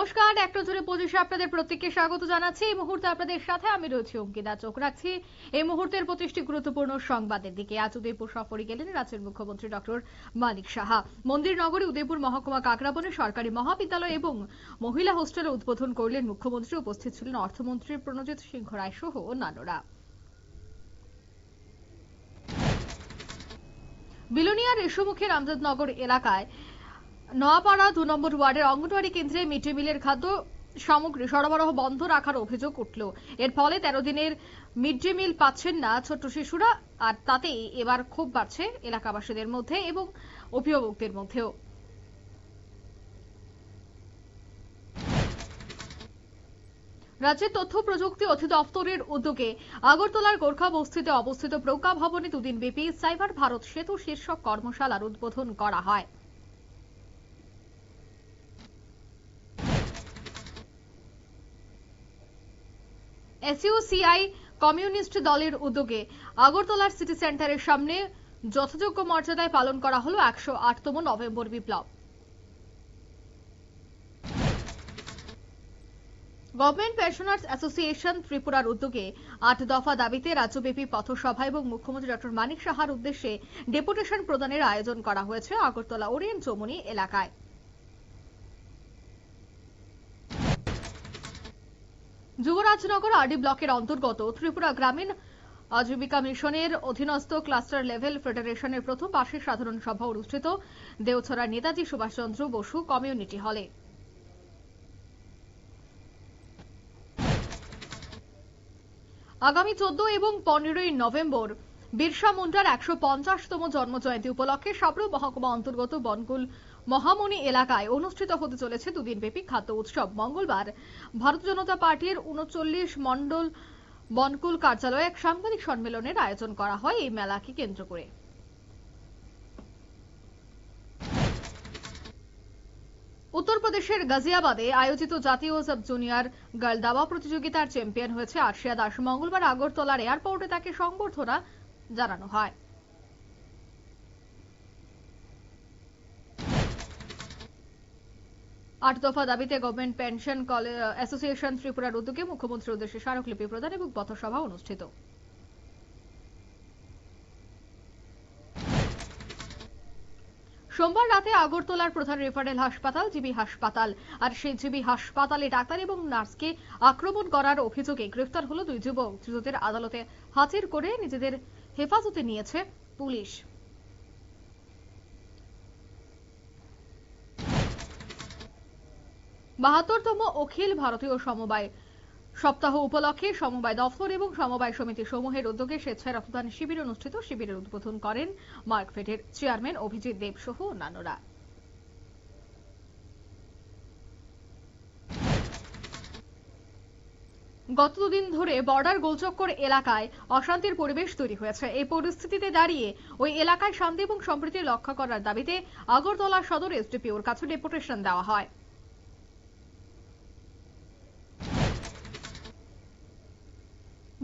নমস্কার, এক নজরে পঁচিশে আপনাদের প্রত্যেককে স্বাগত জানাচ্ছি। এই মুহূর্তে আপনাদের সাথে আমি রয়েছি অঙ্কিতা চোখ রাখছি এই মুহূর্তের পঁচিশটি গুরুত্বপূর্ণ সংবাদের দিকে আজ উদয়পুর সফরে গেলেন রাজ্যের মুখ্যমন্ত্রী ডক্টর মানিক সাহা। মন্দির নগরী উদয়পুর মহকুমা কাকরাবনে সরকারি মহাবিদ্যালয় এবং মহিলা হোস্টেলের উদ্বোধন করলেন মুখ্যমন্ত্রী। উপস্থিত ছিলেন অর্থমন্ত্রী প্রণজিৎ সিংহ রায় সহ অন্যান্যরা। বিলোনিয়ার রেশমুখের আমজাদনগর এলাকায় নোয়াপাড়া দু নম্বর ওয়ার্ডের অঙ্গনওয়াড়ি কেন্দ্রে মিড ডে মিলের খাদ্য সামগ্রী সরবরাহ বন্ধ রাখার অভিযোগ উঠল। এর ফলে তেরো দিনের মিড ডে মিল পাচ্ছেন না ছোট্ট শিশুরা, আর তাতেই এবার ক্ষোভ বাড়ছে এলাকাবাসীদের মধ্যে এবং অভিভাবকদের মধ্যেও। রাজ্যের তথ্য প্রযুক্তি অধিদপ্তরের উদ্যোগে আগরতলার গোর্খা বস্তিতে অবস্থিত প্রজ্ঞা ভবনে দুদিন ব্যাপী সাইবার ভারত সেতু শীর্ষক কর্মশালার উদ্বোধন করা হয়। এসইউসিআই কমিউনিস্ট দলের উদ্যোগে আগরতলার সিটি সেন্টারের সামনে যথাযোগ্য মর্যাদায় পালন করা হলো একশো আটতম নভেম্বর বিপ্লব। গভর্নমেন্ট পেনশনার্স অ্যাসোসিয়েশন ত্রিপুরার উদ্যোগে আট দফা দাবিতে রাজ্যব্যাপী পথসভা এবং মুখ্যমন্ত্রী ডক্টর মানিক সাহার উদ্দেশ্যে ডেপুটেশন প্রদানের আয়োজন করা হয়েছে আগরতলা ওরিয়েন্ট চৌমনি এলাকায়। যুবরাজনগর আরডি ব্লকের অন্তর্গত ত্রিপুরা গ্রামীণ আজীবিকা মিশনের অধীনস্থ ক্লাস্টার লেভেল ফেডারেশনের প্রথম বার্ষিক সাধারণ সভা অনুষ্ঠিত দেওছড়া নেতাজি সুভাষচন্দ্র বসু কমিউনিটি হলে। আগামী চোদ্দ এবং পনেরোই নভেম্বর বিরসা মুন্ডার একশো পঞ্চাশতম জন্মজয়ন্তী উপলক্ষে সাবরু মহকুমা অন্তর্গত বনকুল মহামণি এলাকায় অনুষ্ঠিত হতে চলেছে দুদিনব্যাপী খাদ্য উৎসব। মঙ্গলবার ভারত জনতা পার্টির উনচল্লিশ মণ্ডল বনকুল কার্যালয়ে এক সাংবাদিক সম্মেলনের আয়োজন করা হয় এই মেলাকে কেন্দ্র করে। উত্তরপ্রদেশের গাজিয়াবাদে আয়োজিত জাতীয় সাব জুনিয়র গার্ল দাবা প্রতিযোগিতার চ্যাম্পিয়ন হয়েছে আর্শিয়া দাস। মঙ্গলবার আগরতলার এয়ারপোর্টে তাকে সংবর্ধনা জানানো হয়। আট দফা দাবিতে গভর্নমেন্ট পেনশন অ্যাসোসিয়েশন ত্রিপুরার উদ্যোগে মুখ্যমন্ত্রীর উদ্দেশ্যে স্মারকলিপি প্রদান এবং পথসভা অনুষ্ঠিত। সোমবার রাতে আগরতলার প্রধান রেফারেল হাসপাতাল, জিবি হাসপাতাল। আর সেই জিবি হাসপাতালে ডাক্তার এবং নার্সকে আক্রমণ করার অভিযোগে গ্রেফতার হলো দুই যুবক। ধৃতদের আদালতে হাজির করে নিজেদের হেফাজতে নিয়েছে পুলিশ। বাহাত্তরতম অখিল ভারতীয় সমবায়। সপ্তাহ উপলক্ষে সমবায় দফতর এবং সমবায় সমিতি সমূহের উদ্যোগে স্বেচ্ছায় রক্তদান শিবির অনুষ্ঠিত। শিবিরের উদ্বোধন করেন মার্কফেটের চেয়ারম্যান অভিজিৎ দেব সহ অন্যান্যরা। গত দুদিন ধরে বর্ডার গোলচক্কর এলাকায় অশান্তির পরিবেশ তৈরি হয়েছে। এই পরিস্থিতিতে দাঁড়িয়ে ওই এলাকায় শান্তি এবং সম্প্রীতি রক্ষা করার দাবিতে আগরতলা সদর এসডিপিওর কাছে ডেপুটেশন দেওয়া হয়।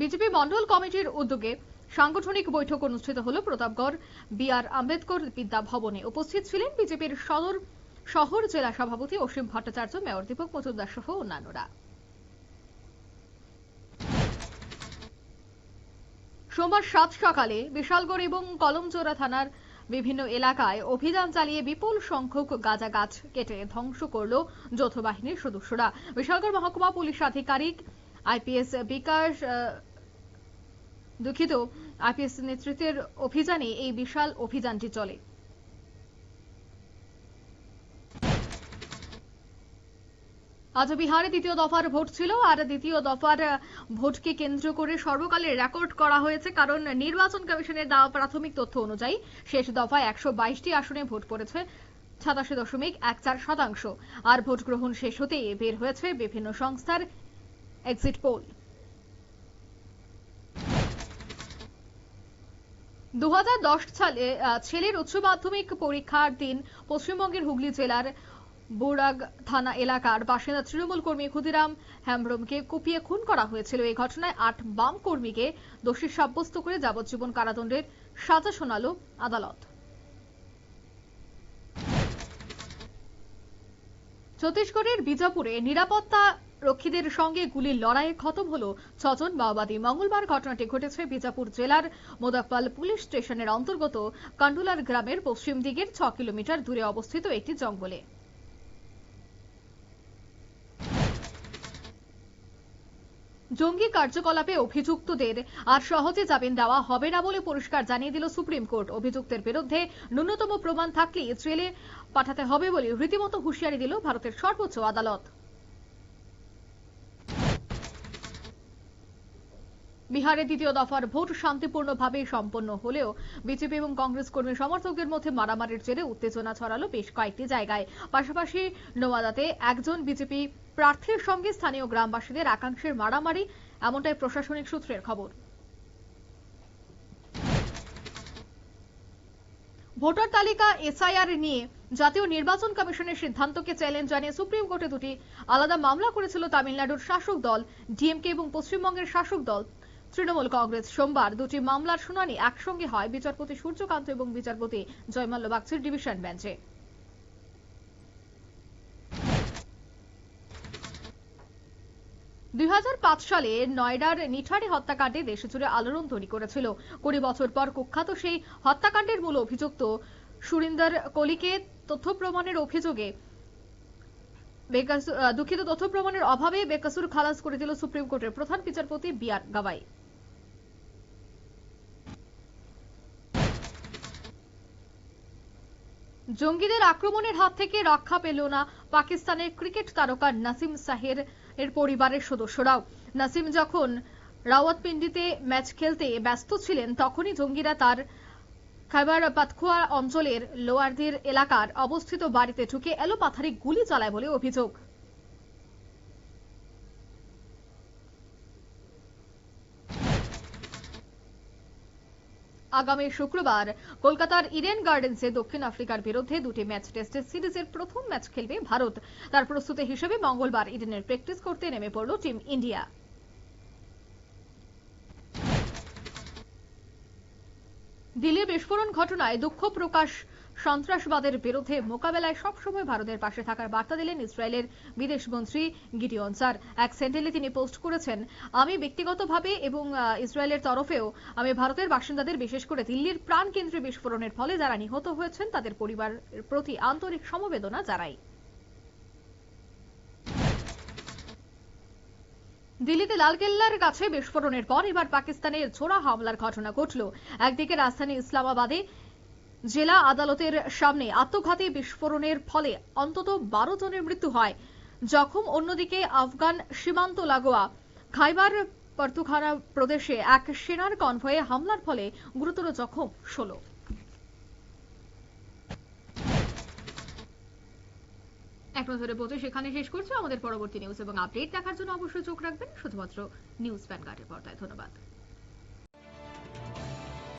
বিজেপি মন্ডল কমিটির উদ্যোগে সাংগঠনিক বৈঠক অনুষ্ঠিত হল প্রতাপগড়। বি আর আম্বেদকর বিদ্যা ভবনে উপস্থিত ছিলেন বিজেপির সদর শহর জেলা সভাপতি অসীম ভট্টাচার্য, মেয়র দীপক মজুমদার সহ অন্যান্যরা। সোমবার সাত সকালে বিশালগড় এবং কলমচোরা থানার বিভিন্ন এলাকায় অভিযান চালিয়ে বিপুল সংখ্যক গাঁজা গাছ কেটে ধ্বংস করল যৌথ বাহিনীর সদস্যরা। বিশালগড় মহকুমা পুলিশ আধিকারিক আইপিএস বিকাশ দুঃখিত, আইপিএস নেতৃত্বের অভিযানে এই বিশাল অভিযানটি চলে। আজ বিহারে দ্বিতীয় দফার ভোট ছিল, আর দ্বিতীয় দফার ভোটকে কেন্দ্র করে সর্বকালের রেকর্ড করা হয়েছে, কারণ নির্বাচন কমিশনের দেওয়া প্রাথমিক তথ্য অনুযায়ী শেষ দফায় একশো বাইশটি আসনে ভোট পড়েছে, সাতাশি দশমিক এক চার শতাংশ। আর ভোট গ্রহণ শেষ হতেই বের হয়েছে বিভিন্ন সংস্থার পোল দুহাজার দশ সালে ছেলের উচ্চ মাধ্যমিক পরীক্ষার দিন পশ্চিমবঙ্গের হুগলি জেলার বোরাগ থানা এলাকার বাসিন্দা তৃণমূল কর্মী ক্ষুদিরাম হ্যামব্রমকে কুপিয়ে খুন করা হয়েছিল। এই ঘটনায় আট বাম কর্মীকে দোষী সাব্যস্ত করে যাবজ্জীবন কারাদণ্ডের সাজা শোনাল আদালত। ছত্তিশগড়ের বিজাপুরে নিরাপত্তা রক্ষীদের সঙ্গে গুলির লড়াইয়ে খতম হলো ছজন মাওবাদী। মঙ্গলবার ঘটনাটি ঘটেছে বিজাপুর জেলার মোদাকপাল পুলিশ স্টেশনের অন্তর্গত কান্ডুলার গ্রামের পশ্চিম দিকের ছ কিলোমিটার দূরে অবস্থিত একটি জঙ্গলে। জঙ্গি কার্যকলাপে অভিযুক্তদের আর সহজে জামিন দেওয়া হবে না বলে পরিষ্কার জানিয়ে দিল সুপ্রিম কোর্ট। অভিযুক্তের বিরুদ্ধে ন্যূনতম প্রমাণ থাকলেই জেলে পাঠাতে হবে বলে রীতিমতো হুঁশিয়ারি দিল ভারতের সর্বোচ্চ আদালত। বিহারে দ্বিতীয় দফার ভোট শান্তিপূর্ণভাবে সম্পন্ন হলেও বিজেপি এবং কংগ্রেস কর্মী সমর্থকদের মধ্যে মারামারির জেরে উত্তেজনা ছড়ালো বেশ কয়েকটি জায়গায়। পাশাপাশি নোয়াদাতে একজন বিজেপি প্রার্থীর সঙ্গে স্থানীয় গ্রামবাসীদের একাংশের মারামারি, এমনটাই প্রশাসনিক সূত্রের খবর। ভোটার তালিকা এসআইআর নিয়ে জাতীয় নির্বাচন কমিশনের সিদ্ধান্তকে চ্যালেঞ্জ জানিয়ে সুপ্রিম কোর্টে দুটি আলাদা মামলা করেছিল তামিলনাড়ুর শাসক দল, ডিএমকে এবং পশ্চিমবঙ্গের শাসক দল। তৃণমূল কংগ্রেস সোমবার দুটি মামলার শুনানি একসঙ্গে হয়। বিচারপতি সূর্যকান্ত এবং বিচারপতি জয়মাল্য বাগচির ডিভিশন বেঞ্চে। দুই হাজার পাঁচ সালে নয়ডার নিঠারে হত্যাকাণ্ডে দেশজুড়ে আলোড়ন তৈরি করেছিল। কুড়ি বছর পর কুখ্যাত সেই হত্যাকাণ্ডের মূল অভিযুক্ত সুরিন্দর কলিকে তথ্য প্রমাণের অভিযোগে দুঃখিত তথ্য প্রমাণের অভাবে বেকাসুর খালাস করে দিল সুপ্রিম কোর্টের প্রধান বিচারপতি বি আর গাবাই জঙ্গিদের আক্রমণের হাত থেকে রক্ষা পেল না পাকিস্তানের ক্রিকেট তারকা নাসিম সাহের এর পরিবারের সদস্যরাও। নাসিম যখন রাওয়াতপিন্ডিতে ম্যাচ খেলতে ব্যস্ত ছিলেন, তখনই জঙ্গিরা তার খাইবার পাতখুয়া অঞ্চলের লোয়ারদির এলাকার অবস্থিত বাড়িতে ঢুকে এলোপাথারি গুলি চালায় বলে অভিযোগ। আগামী শুক্রবার কলকাতার ইডেন গার্ডেন্সে দক্ষিণ আফ্রিকার বিরুদ্ধে দুটি ম্যাচ টেস্টের সিরিজের প্রথম ম্যাচ খেলবে ভারত। তার প্রস্তুতি হিসেবে মঙ্গলবার ইডেনের প্র্যাকটিস করতে নেমে পড়ল টিম ইন্ডিয়া। দিল্লির বিস্ফোরণ ঘটনায় দুঃখ প্রকাশ সন্ত্রাসবাদের বিরুদ্ধে মোকাবেলায় সবসময় ভারতের পাশে থাকার বার্তা দিলেন ইসরায়েলের বিদেশ মন্ত্রী গিডিয়ন স্যার। এক সেন্টেলে তিনি পোস্ট করেছেন, আমি ব্যক্তিগতভাবে এবং ইসরায়েলের তরফেও আমি ভারতের বাসিন্দাদের, বিশেষ করে দিল্লির প্রাণকেন্দ্রে বিস্ফোরণের ফলে যারা নিহত হয়েছেন, তাদের পরিবারের প্রতি আন্তরিক সমবেদনা জানাই। দিল্লিতে লালকেল্লার কাছে বিস্ফোরণের পর এবার পাকিস্তানের ছোড়া হামলার ঘটনা ঘটল। একদিকে রাজধানী ইসলামাবাদে জেলা আদালতের সামনে আত্মঘাতী বিস্ফোরণের ফলে অন্তত বারো জনের মৃত্যু হয়। জখম অন্যদিকে আফগান সীমান্ত লাগোয়া খাইবার পর্তুখানা প্রদেশে এক সেনার কনভয়ে হামলার ফলে গুরুতর জখম ষোলো। এক নজরে পৌঁছে সেখানে শেষ করছে আমাদের পরবর্তী নিউজ এবং আপডেট দেখার জন্য অবশ্যই চোখ রাখবেন। শুধুমাত্র নিউজ প্যান ভ্যানগার্ডের পর্দায়। ধন্যবাদ।